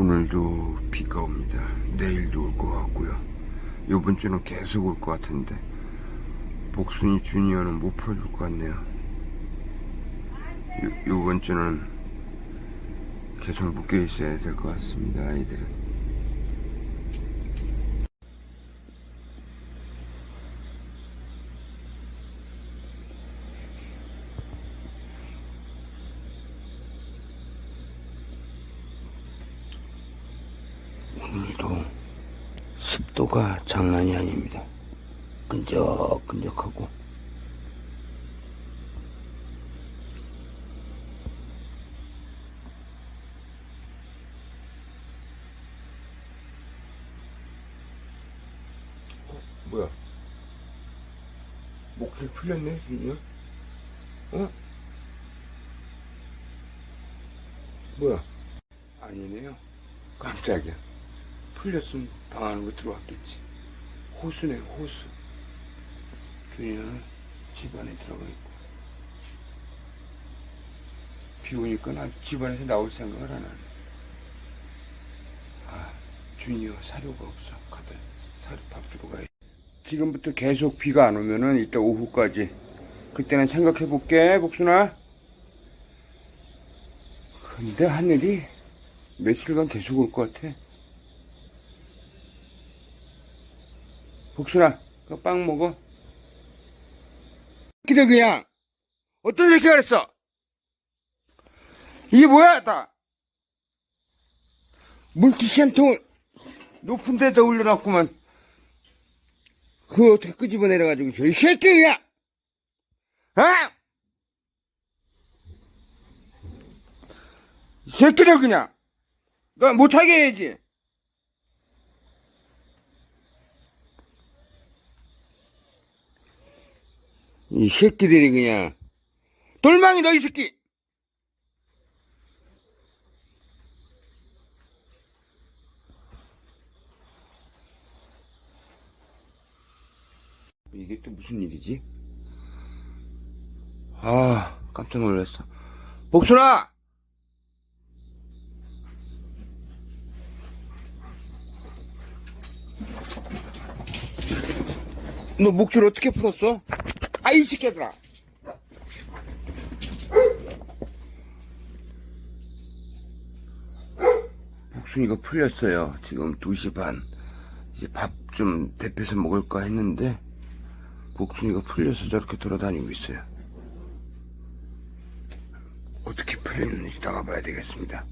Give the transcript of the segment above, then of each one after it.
오늘도 비가 옵니다. 내일도 올 것 같고요. 이번 주는 계속 올 것 같은데 복순이 주니어는 못 풀어줄 것 같네요. 요, 요번 주는 계속 묶여 있어야 될 것 같습니다. 아이들은. 오늘도 습도가 장난이 아닙니다. 끈적끈적하고. 어, 뭐야? 목줄 풀렸네, 준이야? 어? 뭐야? 아니네요. 깜짝이야. 풀렸으면 방 안으로 들어왔겠지. 호수네, 호수. 준이는 집 안에 들어가 있고. 비 오니까 난 집안에서 나올 생각을 안 하네. 아, 준이어 사료가 없어. 가다 사료 밥 주러 가야 지 금부터 계속 비가 안 오면은 이따 오후까지. 그때는 생각해 볼게, 복순아. 근데 하늘이 며칠간 계속 올 것 같아. 복순아, 그 빵 먹어. 새끼들 그냥 어떤 새끼가 그랬어? 이게 뭐야, 다? 물티슈 한 통을 높은 데다 올려놨구만. 그거 어떻게 끄집어 내려가지고, 저이 새끼 그냥! 아! 이 새끼들 그냥! 너 못하게 해야지! 이 새끼들이 그냥 돌망이 너 이 새끼 또 무슨 일이지? 아 깜짝 놀랐어. 복순아! 너 목줄 어떻게 풀었어? 아이 새끼들아! 복순이가 풀렸어요. 지금 2시 반. 이제 밥 좀 대패서 먹을까 했는데 복순이가 풀려서 저렇게 돌아다니고 있어요. 어떻게 풀렸는지 나가봐야 되겠습니다.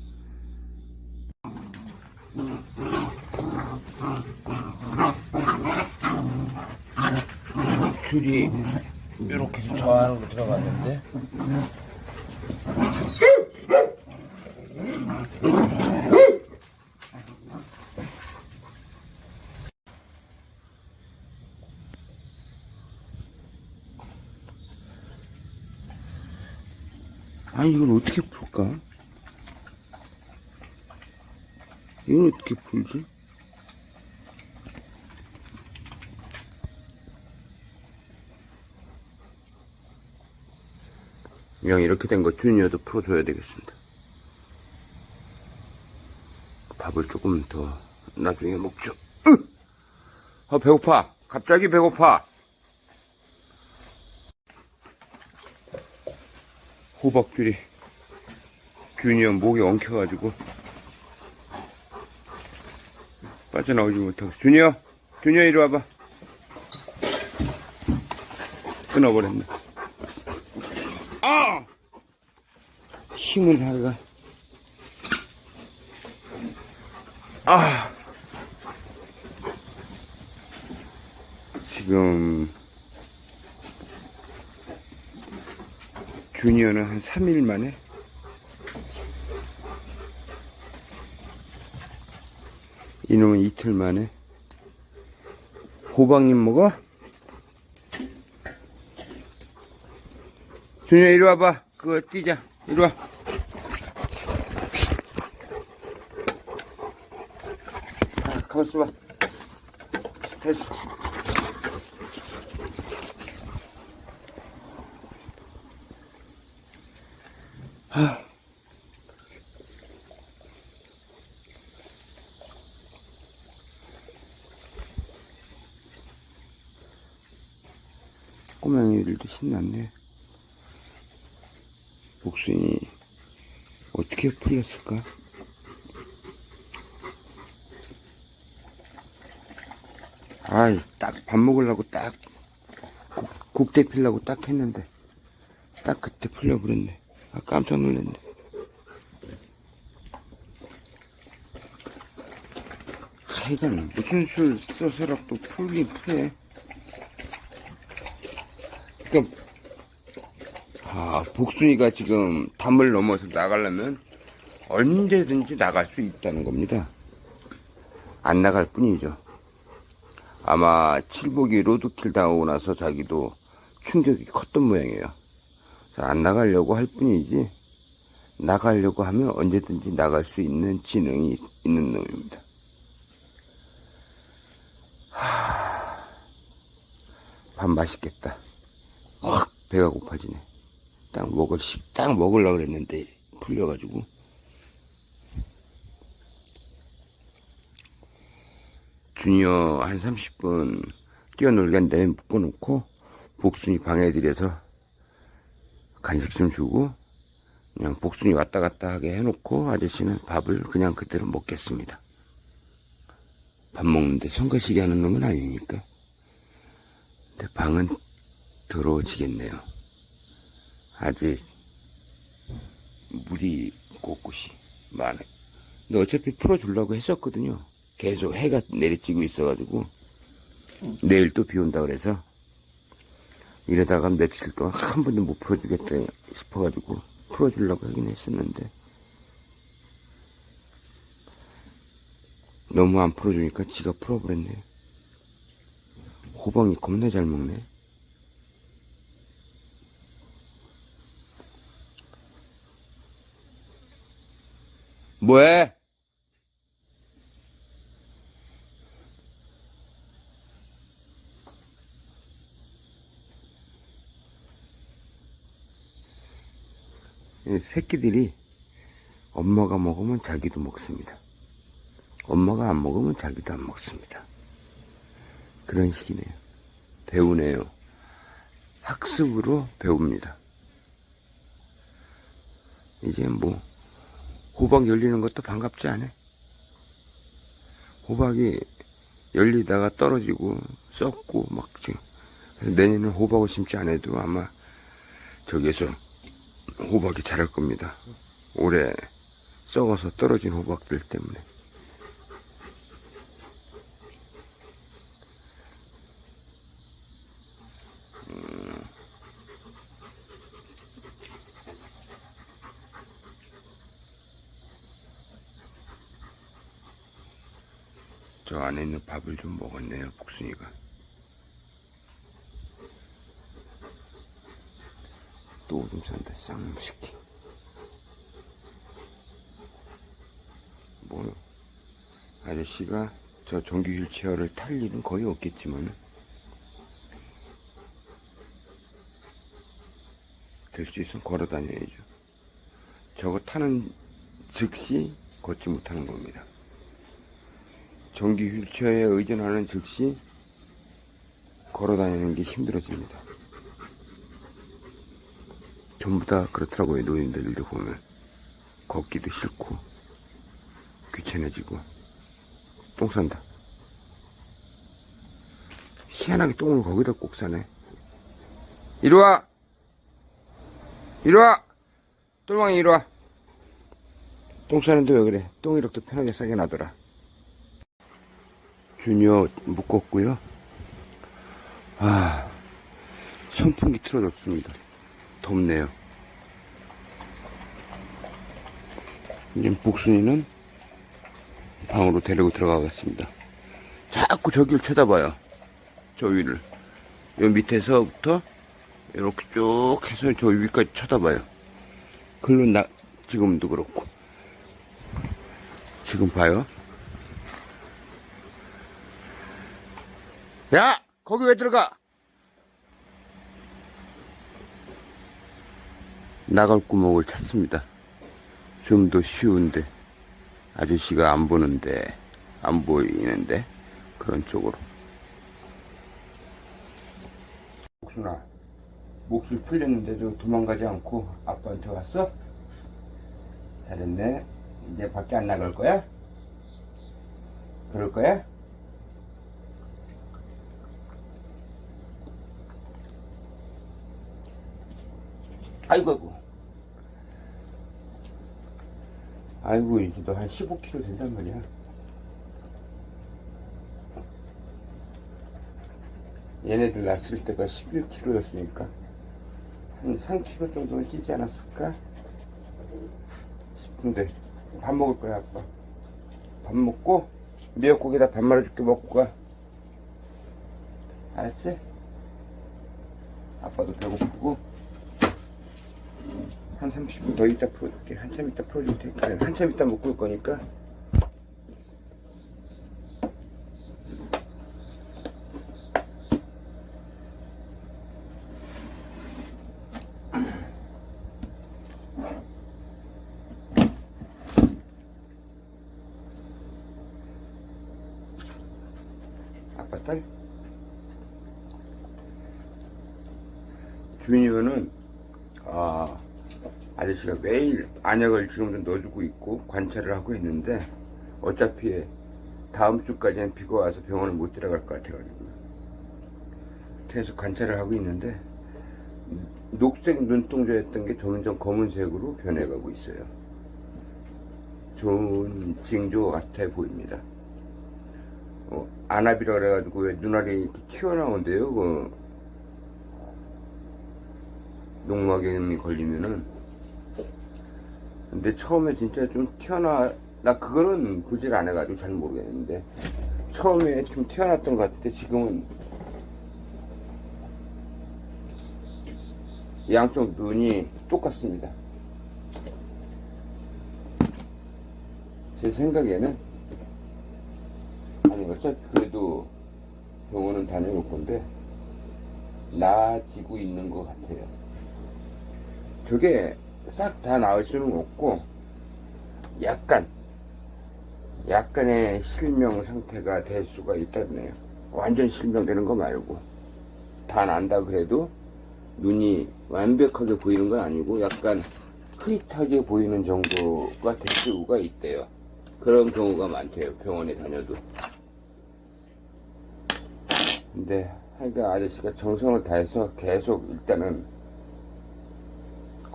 줄이 이렇게 해서 저 안으로 들어갔는데 아니 이걸 어떻게 풀까? 이걸 어떻게 풀지? 그냥 이렇게 된 거 주니어도 풀어줘야 되겠습니다. 밥을 조금 더 나중에 먹죠. 으! 아, 배고파. 갑자기 배고파. 호박줄이 주니어 목이 엉켜가지고 빠져나오지 못하고. 주니어 주니어 이리 와봐. 끊어버렸네. 아! 힘을 하다가. 아! 지금 주니어는 한 3일 만에? 이놈은 이틀 만에? 호박잎 먹어? 준이야 이리 와봐. 그거 뛰자. 이리 와. 아, 가만 있어봐. 됐어 신났네. 목순이 어떻게 풀렸을까? 아이, 딱 밥 먹으려고 딱 국, 국대 피려고 딱 했는데 딱 그때 풀려버렸네. 아, 깜짝 놀랐네. 하여간 무슨 술 써서라도 풀긴 풀네. 그러니까 아, 복순이가 지금 담을 넘어서 나가려면 언제든지 나갈 수 있다는 겁니다. 안 나갈 뿐이죠. 아마 칠복이 로드킬 당하고 나서 자기도 충격이 컸던 모양이에요. 안 나가려고 할 뿐이지 나가려고 하면 언제든지 나갈 수 있는 지능이 있는 놈입니다. 하... 밥 맛있겠다. 확 배가 고파지네. 딱 먹을 시, 딱 먹으려고 그랬는데 풀려가지고 주니어 한 30분 뛰어놀게 한 다음에 묶어놓고 복순이 방에 들여서 간식 좀 주고 그냥 복순이 왔다 갔다 하게 해놓고 아저씨는 밥을 그냥 그대로 먹겠습니다. 밥 먹는데 성가시게 하는 놈은 아니니까. 근데 방은 더러워지겠네요. 아직 물이 곳곳이 많아요. 근데 어차피 풀어주려고 했었거든요. 계속 해가 내리쬐고 있어가지고 내일 또 비 온다 그래서 이러다가 며칠 동안 한 번도 못 풀어주겠다 싶어가지고 풀어주려고 하긴 했었는데 너무 안 풀어주니까 지가 풀어버렸네. 호박이 겁나 잘 먹네. 뭐해? 이 새끼들이 엄마가 먹으면 자기도 먹습니다. 엄마가 안 먹으면 자기도 안 먹습니다. 그런 식이네요. 배우네요. 학습으로 배웁니다. 이제 뭐 호박 열리는 것도 반갑지 않아? 호박이 열리다가 떨어지고 썩고 막 지금 내년에 호박을 심지 않아도 아마 저기에서 호박이 자랄 겁니다. 올해 썩어서 떨어진 호박들 때문에. 있는 밥을 좀 먹었네요, 복순이가. 또 오줌 싼다, 새끼. 뭐, 아저씨가 저 전기 휠체어를 탈 일은 거의 없겠지만, 될 수 있으면 걸어 다녀야죠. 저거 타는 즉시 걷지 못하는 겁니다. 전기 휠체어에 의존하는 즉시 걸어 다니는 게 힘들어집니다. 전부 다 그렇더라고요, 노인들도 보면. 걷기도 싫고, 귀찮아지고, 똥 싼다. 희한하게 똥을 거기다 꼭 싸네. 이리 와! 이리 와! 똘망이 이리 와! 똥 싸는데 왜 그래? 똥 이렇게 편하게 싸게 놔둬라. 주니어 묶었고요. 아, 선풍기 틀어줬습니다. 덥네요. 이제 복순이는 방으로 데리고 들어가겠습니다. 자꾸 저길 쳐다봐요. 저 위를. 요 밑에서부터 이렇게 쭉 해서 저 위까지 쳐다봐요. 글로 나, 지금도 그렇고. 지금 봐요. 야! 거기 왜 들어가? 나갈 구멍을 찾습니다. 좀 더 쉬운데, 아저씨가 안 보는데, 안 보이는데, 그런 쪽으로. 복순아, 몫을 풀렸는데도 도망가지 않고 아빠한테 왔어? 잘했네. 이제 밖에 안 나갈 거야? 그럴 거야? 아이고, 아이고. 아이고, 이제 너 한 15kg 된단 말이야. 얘네들 낳았을 때가 11kg였으니까 한 3kg 정도는 찌지 않았을까 싶은데 밥 먹을 거야 아빠 밥 먹고 미역국에다 밥 말아줄게 먹고 가 알았지? 아빠도 배고프고 한 30분 더 있다 풀어줄게. 한참 있다 풀어줄 테니까. 한참 있다 먹을 거니까. 아빠 딸? 주니어는 아 아저씨가 매일 안약을 지금도 넣어주고 있고 관찰을 하고 있는데 어차피 다음 주까지는 비가 와서 병원을 못 들어갈 것 같아가지고 계속 관찰을 하고 있는데 녹색 눈동자였던 게 점점 검은색으로 변해가고 있어요. 좋은 징조 같아 보입니다. 어, 안압이라 그래가지고 왜 눈알이 이렇게 튀어나온대요. 그 녹막염이 걸리면은. 근데 처음에 진짜 좀 튀어나, 나 그거는 구질 안 해가지고 잘 모르겠는데. 처음에 좀 튀어났던 것 같은데 지금은 양쪽 눈이 똑같습니다. 제 생각에는 아니 어차피 그래도 병원은 다녀올 건데 나아지고 있는 것 같아요. 저게 싹 다 나을 수는 없고 약간 약간의 실명 상태가 될 수가 있다네요. 완전 실명되는 거 말고 다 난다 그래도 눈이 완벽하게 보이는 건 아니고 약간 흐릿하게 보이는 정도가 될 수가 있대요. 그런 경우가 많대요. 병원에 다녀도. 근데 하여간 아저씨가 정성을 다해서 계속 일단은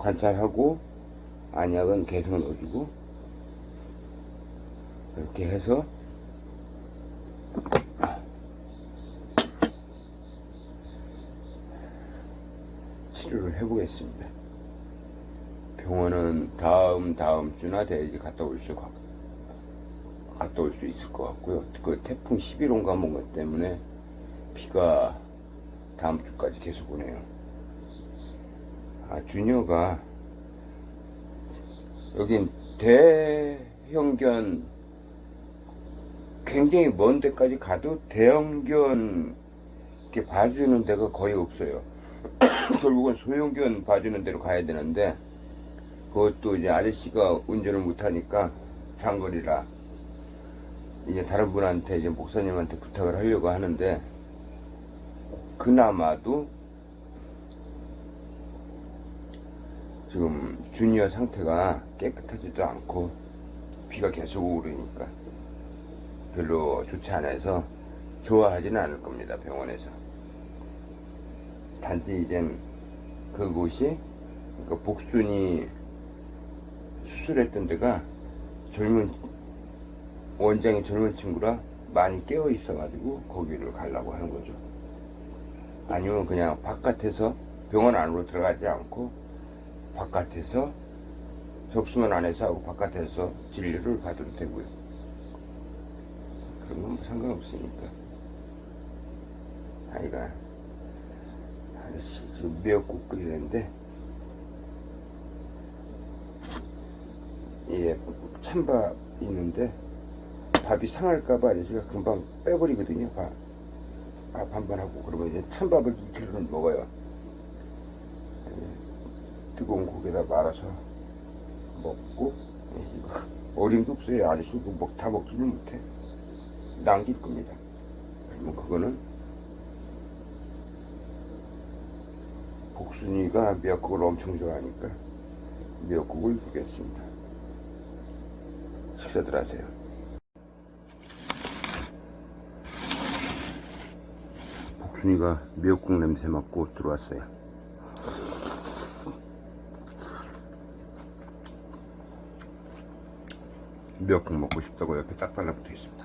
관찰하고 안약은 계속 넣어주고 이렇게 해서 치료를 해보겠습니다. 병원은 다음 다음 주나 돼야지 갔다 올 수, 갔다 올 수 있을 것 같고요. 그 태풍 11호인가 뭔가 때문에 비가 다음 주까지 계속 오네요. 아, 주녀가 여긴 대형견 굉장히 먼 데까지 가도 대형견 이렇게 봐주는 데가 거의 없어요. 결국은 소형견 봐주는 데로 가야 되는데 그것도 이제 아저씨가 운전을 못하니까 장거리라 이제 다른 분한테 이제 목사님한테 부탁을 하려고 하는데 그나마도 지금 주니어 상태가 깨끗하지도 않고 비가 계속 오르니까 별로 좋지 않아서 좋아하지는 않을 겁니다 병원에서 단지 이젠 그곳이 그 복순이 수술했던 데가 젊은 원장이 젊은 친구라 많이 깨어 있어가지고 거기를 가려고 하는 거죠. 아니면 그냥 바깥에서 병원 안으로 들어가지 않고 바깥에서 접수만 안에서 하고 바깥에서 진료를 받아도 되고요. 그런 건 뭐 상관없으니까. 아이가 아저씨 지금 미역국 끓이는데 예 찬밥 있는데 밥이 상할까봐 아저씨가 금방 빼버리거든요. 밥, 밥 한 번 하고 그러면 이제 찬밥을 2kg는 먹어요. 예, 뜨거운 국에다 말아서 먹고 어림도 없어요. 아저씨 이거 먹, 다 먹지는 못해. 남길 겁니다. 그러면 그거는 복순이가 미역국을 엄청 좋아하니까 미역국을 주겠습니다. 식사들 하세요. 복순이가 미역국 냄새 맡고 들어왔어요. 미역국 먹고 싶다고 옆에 딱 달라붙어 있습니다.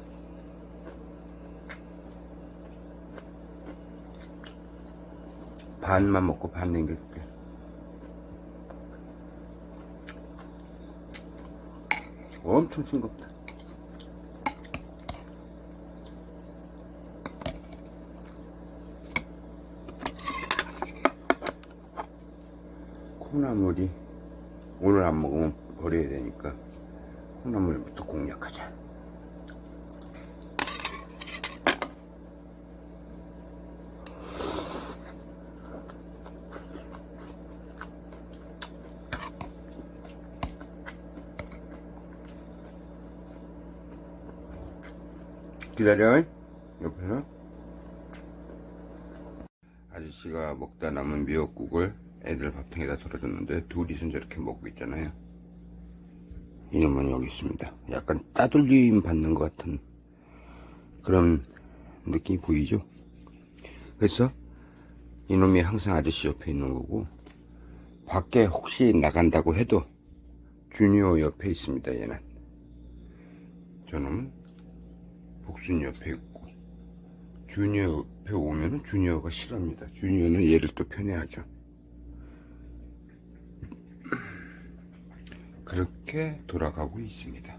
반만 먹고 반 남겨줄게. 엄청 싱겁다. 콩나물이 오늘 안 먹으면 버려야 되니까 콩나물부터 공략하자. 기다려. 옆에서. 아저씨가 먹다 남은 미역국을 애들 밥통에다 덜어줬는데 둘이서 저렇게 먹고 있잖아요. 이놈은 여기 있습니다. 약간 따돌림 받는 것 같은 그런 느낌이 보이죠? 그래서 이놈이 항상 아저씨 옆에 있는 거고 밖에 혹시 나간다고 해도 주니어 옆에 있습니다. 얘는 저놈은 복순 옆에 있고 주니어 옆에 오면은 주니어가 싫어합니다. 주니어는 얘를 또 편애하죠. 그렇게 돌아가고 있습니다.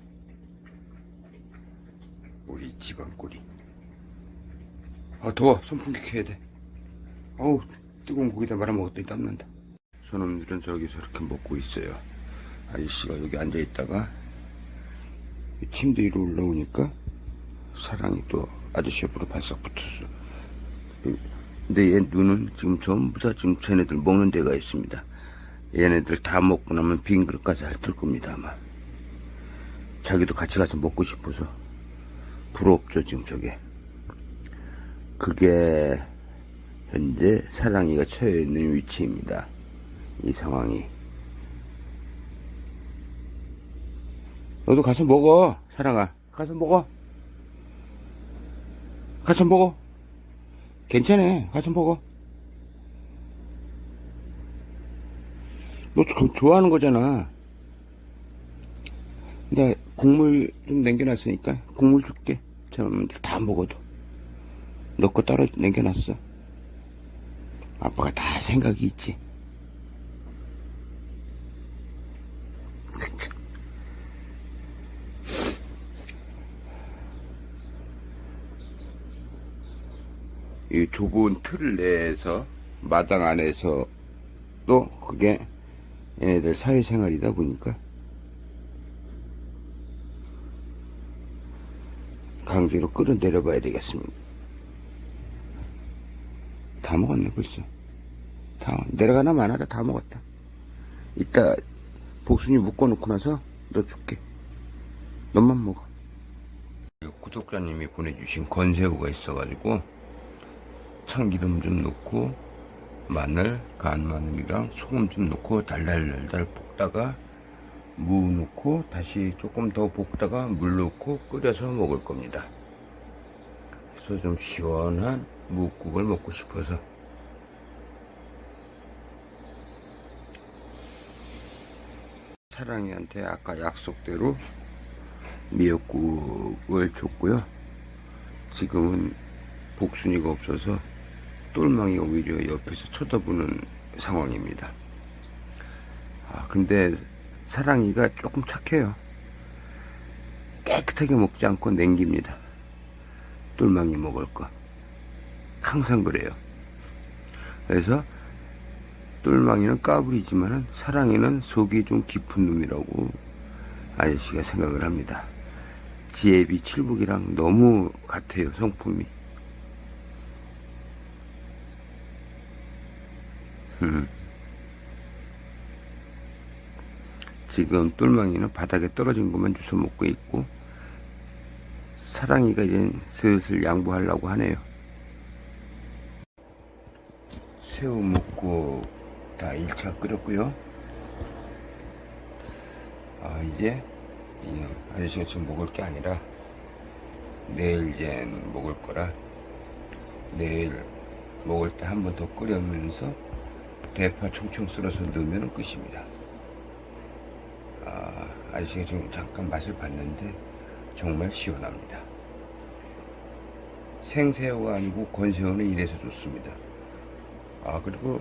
우리 집안 꼴이. 아 더워 선풍기 켜야 돼. 어우 뜨거운 고기다 말아먹었더니 땀난다. 저놈들은 저기서 이렇게 먹고 있어요. 아저씨가 여기 앉아 있다가 침대 위로 올라오니까 사랑이 또 아저씨 옆으로 바싹 붙었어. 근데 얘 눈은 지금 전부 다 지금 쟤네들 먹는 데가 있습니다. 얘네들 다 먹고 나면 빈 그릇까지 핥을 겁니다, 아마. 자기도 같이 가서 먹고 싶어서. 부럽죠, 지금 저게. 그게, 현재 사랑이가 처해 있는 위치입니다. 이 상황이. 너도 가서 먹어, 사랑아. 가서 먹어. 가서 먹어. 괜찮아. 가서 먹어. 너 조- 좋아하는 거잖아. 근데 국물 좀 남겨놨으니까 국물 줄게. 저놈들 다 먹어도. 너 거 따로 남겨놨어. 아빠가 다 생각이 있지. 이 좁은 틀 내에서 마당 안에서 또 그게 얘네들 사회생활이다 보니까 강제로 끌어내려 봐야 되겠습니다. 다 먹었네 벌써. 다 내려가나 마나다 다 먹었다. 이따 복순이 묶어놓고 나서 너 줄게. 너만 먹어. 구독자님이 보내주신 건새우가 있어가지고 참기름 좀 넣고 마늘, 간 마늘이랑 소금 좀 넣고 달달달달 볶다가 무 넣고 다시 조금 더 볶다가 물 넣고 끓여서 먹을 겁니다. 그래서 좀 시원한 무국을 먹고 싶어서 사랑이한테 아까 약속대로 미역국을 줬고요. 지금은 복순이가 없어서 똘망이가 오히려 옆에서 쳐다보는 상황입니다. 아, 근데 사랑이가 조금 착해요. 깨끗하게 먹지 않고 냉깁니다. 똘망이 먹을 거. 항상 그래요. 그래서 똘망이는 까불이지만은 사랑이는 속이 좀 깊은 놈이라고 아저씨가 생각을 합니다. 지혜비 칠복이랑 너무 같아요, 성품이. 음. 지금 똘망이는 바닥에 떨어진 것만 주워 먹고 있고 사랑이가 이제 슬슬 양보하려고 하네요. 새우 먹고 다 1차 끓였고요. 아, 이제 이 아저씨가 지금 먹을 게 아니라 내일 이제 먹을 거라 내일 먹을 때 한 번 더 끓여면서 대파 총총 썰어서 넣으면 끝입니다. 아, 아저씨가 지금 잠깐 맛을 봤는데 정말 시원합니다. 생새우가 아니고 건새우는 이래서 좋습니다. 아, 그리고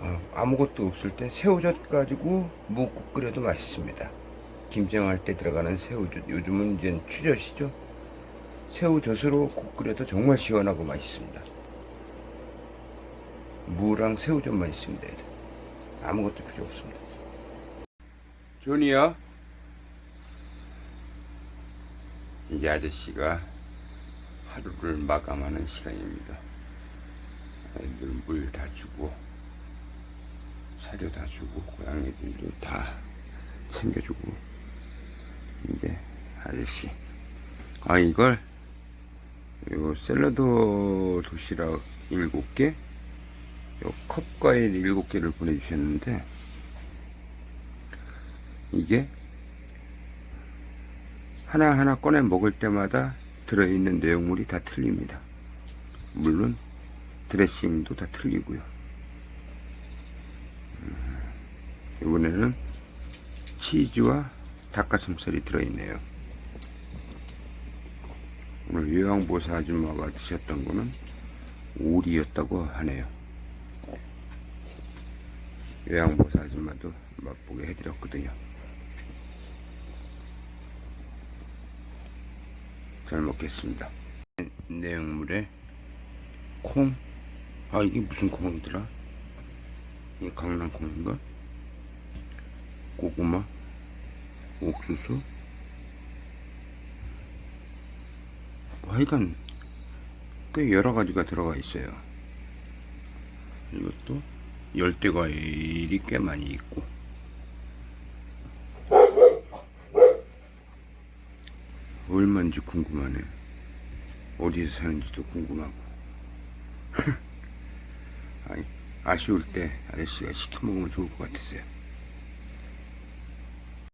아, 아무것도 없을 때 새우젓 가지고 묵국 끓여도 맛있습니다. 김장할 때 들어가는 새우젓, 요즘은 이제 추젓이죠. 새우젓으로 국 끓여도 정말 시원하고 맛있습니다. 무랑 새우젓만 있습니다. 아무것도 필요 없습니다. 존이야? 이제 아저씨가 하루를 마감하는 시간입니다. 애들 물 다 주고 사료 다 주고 고양이들도 다 챙겨주고 이제 아저씨 아 이걸 이거 샐러드 도시락 일곱 개, 요 컵과일 일곱 개를 보내주셨는데 이게 하나하나 꺼내 먹을 때마다 들어있는 내용물이 다 틀립니다. 물론 드레싱도 다 틀리고요. 음, 이번에는 치즈와 닭가슴살이 들어있네요. 오늘 요양보사 아줌마가 드셨던 거는 오리였다고 하네요. 요양보사 아줌마도 맛보게 해드렸거든요. 잘 먹겠습니다. 내용물에 콩, 아 이게 무슨 콩이더라? 이 강낭콩인가? 고구마, 옥수수, 뭐 하여간 꽤 여러 가지가 들어가 있어요. 이것도 열대 과일이 꽤 많이 있고. 얼마인지 궁금하네. 어디서 사는지도 궁금하고. 아니, 아쉬울 때 아저씨가 시켜 먹으면 좋을 것 같았어요.